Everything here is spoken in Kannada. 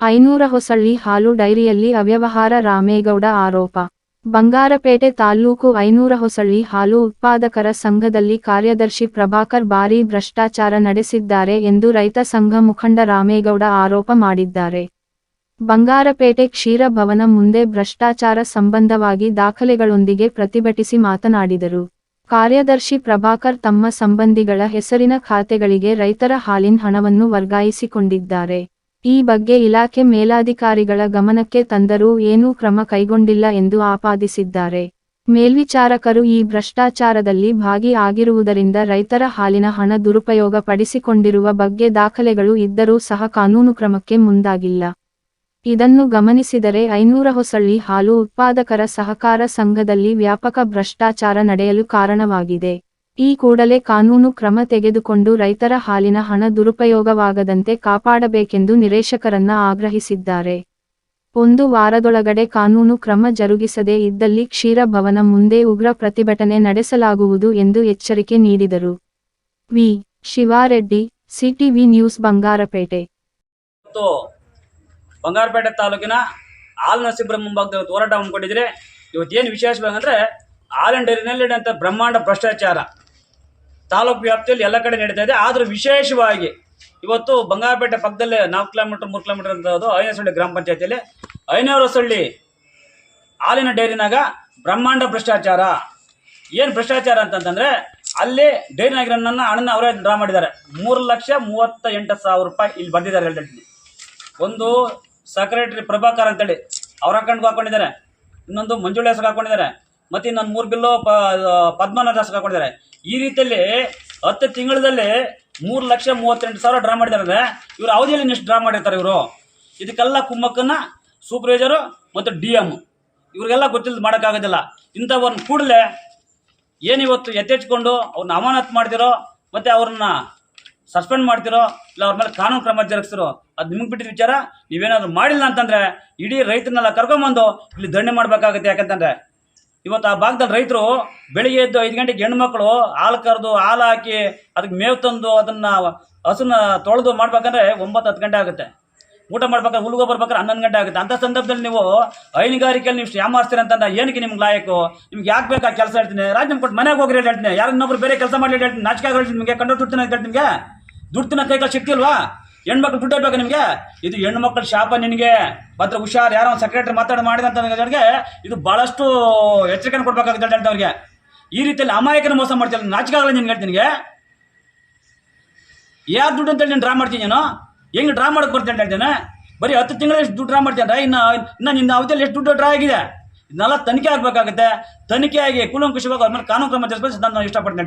ಐನೂರ ಹೊಸಳ್ಳಿ ಹಾಲು ಡೈರಿಯಲ್ಲಿ ಅವ್ಯವಹಾರ ರಾಮೇಗೌಡ ಆರೋಪ. ಬಂಗಾರಪೇಟೆ ತಾಲ್ಲೂಕು ಐನೂರ ಹೊಸಳ್ಳಿ ಹಾಲು ಉತ್ಪಾದಕರ ಸಂಘದಲ್ಲಿ ಕಾರ್ಯದರ್ಶಿ ಪ್ರಭಾಕರ್ ಭಾರೀ ಭ್ರಷ್ಟಾಚಾರ ನಡೆಸಿದ್ದಾರೆ ಎಂದು ರೈತ ಸಂಘ ಮುಖಂಡ ರಾಮೇಗೌಡ ಆರೋಪ ಮಾಡಿದ್ದಾರೆ. ಬಂಗಾರಪೇಟೆ ಕ್ಷೀರ ಭವನ ಮುಂದೆ ಭ್ರಷ್ಟಾಚಾರ ಸಂಬಂಧವಾಗಿ ದಾಖಲೆಗಳೊಂದಿಗೆ ಪ್ರತಿಭಟಿಸಿ ಮಾತನಾಡಿದರು. ಕಾರ್ಯದರ್ಶಿ ಪ್ರಭಾಕರ್ ತಮ್ಮ ಸಂಬಂಧಿಗಳ ಹೆಸರಿನ ಖಾತೆಗಳಿಗೆ ರೈತರ ಹಾಲಿನ ಹಣವನ್ನು ವರ್ಗಾಯಿಸಿಕೊಂಡಿದ್ದಾರೆ. ಈ ಬಗ್ಗೆ ಇಲಾಖೆ ಮೇಲಾಧಿಕಾರಿಗಳ ಗಮನಕ್ಕೆ ತಂದರೂ ಏನೂ ಕ್ರಮ ಕೈಗೊಂಡಿಲ್ಲ ಎಂದು ಆಪಾದಿಸಿದ್ದಾರೆ. ಮೇಲ್ವಿಚಾರಕರು ಈ ಭ್ರಷ್ಟಾಚಾರದಲ್ಲಿ ಭಾಗಿ ಆಗಿರುವುದರಿಂದ ರೈತರ ಹಾಲಿನ ಹಣ ದುರುಪಯೋಗ ಪಡಿಸಿಕೊಂಡಿರುವ ಬಗ್ಗೆ ದಾಖಲೆಗಳು ಇದ್ದರೂ ಸಹ ಕಾನೂನು ಕ್ರಮಕ್ಕೆ ಮುಂದಾಗಿಲ್ಲ. ಇದನ್ನು ಗಮನಿಸಿದರೆ ಐನೂರ ಹೊಸಳ್ಳಿ ಹಾಲು ಉತ್ಪಾದಕರ ಸಹಕಾರ ಸಂಘದಲ್ಲಿ ವ್ಯಾಪಕ ಭ್ರಷ್ಟಾಚಾರ ನಡೆಯಲು ಕಾರಣವಾಗಿದೆ. ಈ ಕೂಡಲೇ ಕಾನೂನು ಕ್ರಮ ತೆಗೆದುಕೊಂಡು ರೈತರ ಹಾಲಿನ ಹಣ ದುರುಪಯೋಗವಾಗದಂತೆ ಕಾಪಾಡಬೇಕೆಂದು ನಿರೀಕ್ಷಕರನ್ನ ಆಗ್ರಹಿಸಿದ್ದಾರೆ. ಒಂದು ವಾರದೊಳಗಡೆ ಕಾನೂನು ಕ್ರಮ ಜರುಗಿಸದೇ ಇದ್ದಲ್ಲಿ ಕ್ಷೀರ ಭವನ ಮುಂದೆ ಉಗ್ರ ಪ್ರತಿಭಟನೆ ನಡೆಸಲಾಗುವುದು ಎಂದು ಎಚ್ಚರಿಕೆ ನೀಡಿದರು. V. Shivareddy, CTV news, Bangarapete. Bangarapete ತಾಲೂಕಿನ ಹಾಲು ನರಸೀಪುರ ಮುಂಭಾಗದಲ್ಲಿ ಹೋರಾಟ ಹಮ್ಮಿಕೊಂಡಿದ್ರೆ ಇವತ್ತೇನು ವಿಶೇಷವಾಗಂದ್ರೆ ಹಾಲಿನ ಡೈರಿನಲ್ಲಿ ಬ್ರಹ್ಮಾಂಡ ಭ್ರಷ್ಟಾಚಾರ. ತಾಲೂಕು ವ್ಯಾಪ್ತಿಯಲ್ಲಿ ಎಲ್ಲ ಕಡೆ ನಡೀತಾ ಇದೆ. ಆದರೂ ವಿಶೇಷವಾಗಿ ಇವತ್ತು ಬಂಗಾರಪೇಟೆ ಪಕ್ಕದಲ್ಲೇ ನಾಲ್ಕು ಕಿಲೋಮೀಟರ್, ಮೂರು ಕಿಲೋಮೀಟರ್ ಅಂತದ್ದು ಐನಸಳ್ಳಿ ಗ್ರಾಮ ಪಂಚಾಯತಿಯಲ್ಲಿ. ಐನೂರಸಳ್ಳಿ ಹಾಲಿನ ಡೈರಿನಾಗ ಬ್ರಹ್ಮಾಂಡ ಭ್ರಷ್ಟಾಚಾರ. ಏನು ಭ್ರಷ್ಟಾಚಾರ ಅಂತಂತಂದರೆ ಅಲ್ಲಿ ಡೈರಿನಾಗಿರೋನ್ನ ಹಣನ ಅವರೇ ಡ್ರಾ ಮಾಡಿದ್ದಾರೆ. ಮೂರು ಲಕ್ಷ ಮೂವತ್ತ ಎಂಟು ಸಾವಿರ ರೂಪಾಯಿ ಇಲ್ಲಿ ಬಂದಿದ್ದಾರೆ ಹೇಳ್ತೀನಿ ಒಂದು ಸೆಕ್ರೆಟರಿ ಪ್ರಭಾಕರ್ ಅಂತೇಳಿ, ಅವ್ರ ಅಕೌಂಟ್ಗೆ ಹಾಕೊಂಡಿದ್ದಾರೆ. ಇನ್ನೊಂದು ಮಂಜುಳ ಹೆಸರು ಹಾಕೊಂಡಿದ್ದಾರೆ. ಮತ್ತು ಇನ್ನೊಂದು ಮೂರು ಬಿಲ್ಲು ಪ ಹೆಸರು ಹಾಕೊಂಡಿದ್ದಾರೆ ಈ ರೀತಿಯಲ್ಲಿ ಹತ್ತು ತಿಂಗಳಲ್ಲಿ ಮೂರು ಲಕ್ಷ ಮೂವತ್ತೆಂಟು ಸಾವಿರ ಡ್ರಾ ಮಾಡಿದ್ದಾರೆ ಇವರು ಅವಧಿಯಲ್ಲಿ ಎಷ್ಟು ಡ್ರಾ ಮಾಡಿರ್ತಾರೆ ಇವರು. ಇದಕ್ಕೆಲ್ಲ ಕುಮ್ಮಕ್ಕನ್ನ ಸೂಪರ್ವೈಸರು ಮತ್ತು ಡಿ ಎಂ ಇವ್ರಿಗೆಲ್ಲ ಗೊತ್ತಿಲ್ಲದ ಮಾಡೋಕ್ಕಾಗೋದಿಲ್ಲ. ಇಂಥವ್ರನ್ನ ಕೂಡಲೇ ಏನಿವತ್ತು ಎತ್ತೆಚ್ಕೊಂಡು ಅವ್ರನ್ನ ಅಮಾನತ್ ಮಾಡ್ತಿರೋ ಮತ್ತು ಅವ್ರನ್ನ ಸಸ್ಪೆಂಡ್ ಮಾಡ್ತಿರೋ ಇಲ್ಲ ಅವ್ರ ಮೇಲೆ ಕಾನೂನು ಕ್ರಮ ಜರುಗಿಸ್ತಿರೋ, ಅದು ನಿಮಗೆ ಬಿಟ್ಟಿದ ವಿಚಾರ ನೀವೇನಾದರೂ ಮಾಡಿಲ್ಲ ಅಂತಂದರೆ ಇಡೀ ರೈತರನ್ನೆಲ್ಲ ಕರ್ಕೊಂಬಂದು ಇಲ್ಲಿ ದಂಡೆ ಮಾಡಬೇಕಾಗುತ್ತೆ ಯಾಕಂತಂದ್ರೆ ಇವತ್ತು ಆ ಭಾಗದಲ್ಲಿ ರೈತರು ಬೆಳಿಗ್ಗೆ ಎದ್ದು ಐದು ಗಂಟೆಗೆ ಹೆಣ್ಮಕ್ಳು ಹಾಲು ಕರೆದು ಹಾಲು ಹಾಕಿ ಅದಕ್ಕೆ ಮೇವು ತಂದು ಅದನ್ನ ಹಸುನ ತೊಳೆದು ಮಾಡ್ಬೇಕಂದ್ರೆ ಒಂಬತ್ತು ಹತ್ತು ಗಂಟೆ ಆಗುತ್ತೆ. ಊಟ ಮಾಡ್ಬೇಕಾದ್ರೆ ಹುಲ್ಗೋ ಬರ್ಬೇಕಾದ್ರೆ ಹನ್ನೊಂದು ಗಂಟೆ ಆಗುತ್ತೆ. ಅಂಥ ಸಂದರ್ಭದಲ್ಲಿ ನೀವು ಹೈನುಗಾರಿಕೆಯಲ್ಲಿ ನೀವು ಶ್ಯಾಮಾರ್ಸ್ತೀರ ಅಂತಂದ್ರೆ ಏನಕ್ಕೆ ನಿಮ್ಗೆ ಲಾಯಕು? ನಿಮ್ಗೆ ಯಾಕೆ ಬೇಕಾ ಕೆಲಸ ಹೇಳ್ತೀನಿ. ರಾಜ್ಯ ಕೊಟ್ಟು ಮನೆಗೆ ಹೋಗ್ರಿ ಹೇಳ್ತೀನಿ. ಯಾರು ಬೇರೆ ಕೆಲಸ ಮಾಡಿ ಹೇಳ್ತೀನಿ. ನಾಚಿಕೆ ಹೇಳ್ತೀನಿ ನಿಮಗೆ ಕಂಡು ದುಡ್ಡು ಅಂತ ಹೇಳ್ತೀನಿ ನಿಮಗೆ? ದುಡ್ಡು ತಿನ್ನೋ ಕೈ ಕಾಲು ಶಕ್ತಿ ಇಲ್ವಾ? ಹೆಣ್ಮಕ್ಳು ದುಡ್ಡು ಬೇಕು ನಿಮಗೆ? ಇದು ಹೆಣ್ಮಕ್ಳ ಶಾಪ ನಿನಗೆ. ಮಾತ್ರ ಹುಷಾರ್, ಯಾರೋ ಒಂದು ಸೆಕ್ರೆಟರಿ ಮಾತಾಡಿ ಮಾಡಿದಂಥವ್ರಿಗೆ ಇದು ಭಾಳಷ್ಟು ಎಚ್ಚರಿಕೆಯನ್ನು ಕೊಡ್ಬೇಕಾಗುತ್ತೆ ಅಂತ ಹೇಳ್ತಾ ಅವ್ರಿಗೆ ಈ ರೀತಿಯಲ್ಲಿ ಅಮಾಯಕನ ಮೋಸ ಮಾಡ್ತಿಲ್ಲ ನಾಚಿಕೆ ಆಗಲ್ಲ ನಿನ್ಗೆ? ಹೇಳ್ತೀನಿ ಯಾರು ದುಡ್ಡು ಅಂತೇಳಿ ನೀನು ಡ್ರಾ ಮಾಡ್ತೀನಿ ನಾನು? ಹೆಂಗೆ ಡ್ರಾ ಮಾಡಕ್ಕೆ ಬರ್ತೀನಿ ಹೇಳ್ತೇನೆ? ಬರೀ ಹತ್ತು ತಿಂಗಳು ಎಷ್ಟು ದುಡ್ಡು ಡ್ರಾ ಮಾಡ್ತೇನೆ ಇನ್ನು ಇನ್ನು ನಿನ್ನ ಅವಧಿಯಲ್ಲಿ ಎಷ್ಟು ದುಡ್ಡು ಡ್ರಾ ಆಗಿದೆ? ಇದನ್ನೆಲ್ಲ ತನಿಖೆ ಆಗಬೇಕಾಗುತ್ತೆ. ತನಿಖೆ ಆಗಿ ಕೂಲಂಕುಷವಾಗಿ ಅವ್ರ ಮೇಲೆ ಕಾನೂನು ಕ್ರಮ ಜರುಗಿಸ್ಬೇಕು ನಾನು ಇಷ್ಟಪಡ್ತೀನಿ